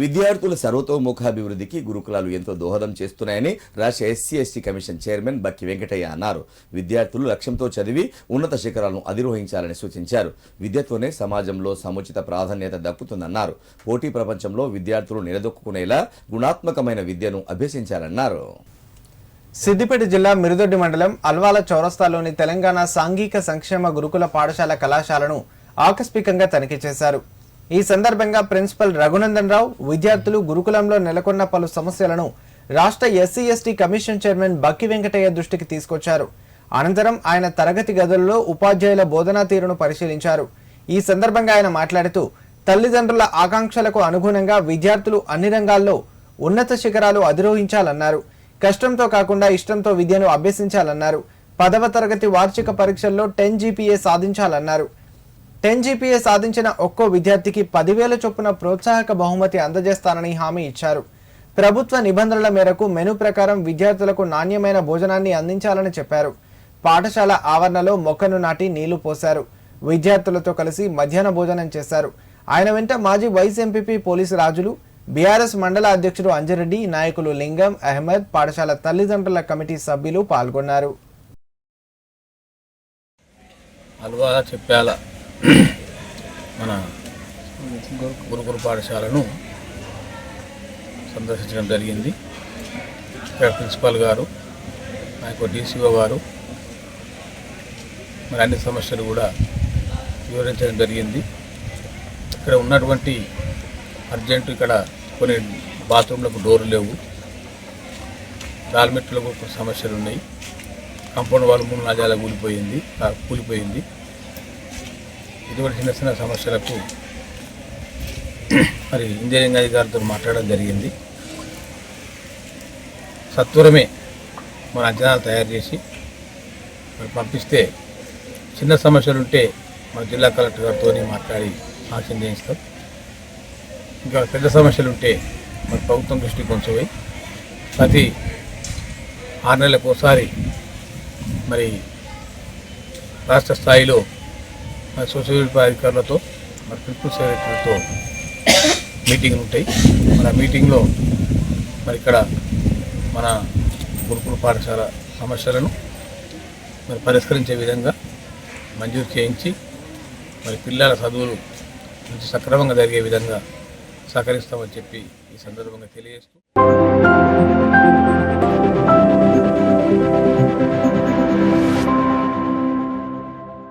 విద్యార్థుల సర్వతోముఖాభివృద్ధికి గురుకులాలు ఎంతో దోహదం చేస్తున్నాయని రాష్ట్ర SC ST commission chairman Bakki Venkataiah అన్నారు. విద్యార్థులు లక్ష్యంతో చదివి ఉన్నత శిఖరాలను అధిరోహించాలని సూచించారు. విద్యతోనే సమాజంలో సముచిత ప్రాధాన్యత దక్కుతుందన్నారు. పోటీ ప్రపంచంలో విద్యార్థులు నిలదొక్కునేలా గుణాత్మకమైన విద్యను అభ్యసించాలన్నారు సిద్దిపేట జిల్లా మిరుదొడ్డి మండలం అల్వాల చౌరస్తాలోని తెలంగాణ సాంఘిక సంక్షేమ గురుకుల పాఠశాల కళాశాలను ఆకస్మికంగా తనిఖీ చేశారు. ఈ సందర్భంగా ప్రిన్సిపల్ రఘునందన్ రావు విద్యార్థులు గురుకులంలో నెలకొన్న పలు సమస్యలను రాష్ట్ర SC ST commission chairman Bakki Venkataiah దృష్టికి తీసుకొచ్చారు. అనంతరం ఆయన తరగతి గదుల్లో ఉపాధ్యాయుల బోధనా తీరును పరిశీలించారు. ఈ సందర్భంగా ఆయన మాట్లాడుతూ తల్లిదండ్రుల ఆకాంక్షలకు అనుగుణంగా విద్యార్థులు అన్ని రంగాల్లో ఉన్నత శిఖరాలు అధిరోహించాలన్నారు. కష్టంతో కాకుండా ఇష్టంతో విద్యను అభ్యసించాలన్నారు. పదవ తరగతి వార్షిక పరీక్షల్లో టెన్ జీపీఏ సాధించాలన్నారు. టెన్ జీపీఏ సాధించిన ఒక్కో విద్యార్థికి పదివేల చొప్పున ప్రోత్సాహక బహుమతి అందజేస్తానని హామీ ఇచ్చారు. ప్రభుత్వ నిబంధనల మేరకు మెను ప్రకారం విద్యార్థులకు నాణ్యమైన భోజనాన్ని అందించాలని చెప్పారు. పాఠశాల ఆవరణలో మొక్కను నాటి నీళ్ళు పోశారు. విద్యార్థులతో కలిసి మధ్యాహ్న భోజనం చేశారు. ఆయన వెంట మాజీ వైస్ ఎంపీపీ పోలీసు రాజులు బీఆర్ఎస్ మండల అధ్యక్షుడు అంజరెడ్డి నాయకులు లింగం అహ్మద్ పాఠశాల తల్లిదండ్రుల కమిటీ సభ్యులు పాల్గొన్నారు. అల్వా చెప్పాల. మన గురుకుల పాఠశాలను సందర్శించడం జరిగింది. ఇక్కడ ప్రిన్సిపాల్ గారు నాకు డీసీఓ గారు మరి అన్ని సమస్యలు కూడా వివరించడం జరిగింది. ఇక్కడ ఉన్నటువంటి అర్జెంటు ఇక్కడ కొన్ని బాత్రూంలకు డోర్లు లేవు. దాల్మెట్లకు సమస్యలు ఉన్నాయి. కాంపౌండ్ వాళ్ళ మూడు నాజాల కూలిపోయింది కూలిపోయింది. ఇటువంటి చిన్న చిన్న సమస్యలకు మరి ఇంజనీరింగ్ అధికారులతో మాట్లాడడం జరిగింది. సత్వరమే మన అంచనాలు తయారు చేసి మరి పంపిస్తే చిన్న సమస్యలు ఉంటే మన జిల్లా కలెక్టర్ గారితో మాట్లాడి సాక్ష్యం చేయిస్తాం. ఇంకా పెద్ద సమస్యలు ఉంటే మరి ప్రభుత్వం దృష్టికి కొంచెం ప్రతి ఆరు నెలలకు ఒకసారి మరి రాష్ట్ర స్థాయిలో సోషల్ వెల్ఫేర్ అధికారులతో మరి ప్రిన్సిపల్ సెక్రటరీతో మీటింగ్లు ఉంటాయి. మరి ఆ మీటింగ్లో మరి ఇక్కడ మన గురుకుల పాఠశాల సమస్యలను మరి పరిష్కరించే విధంగా మంజూరు చేయించి మరి పిల్లల చదువులు మంచి సక్రమంగా జరిగే విధంగా సహకరిస్తామని చెప్పి ఈ సందర్భంగా తెలియజేస్తూ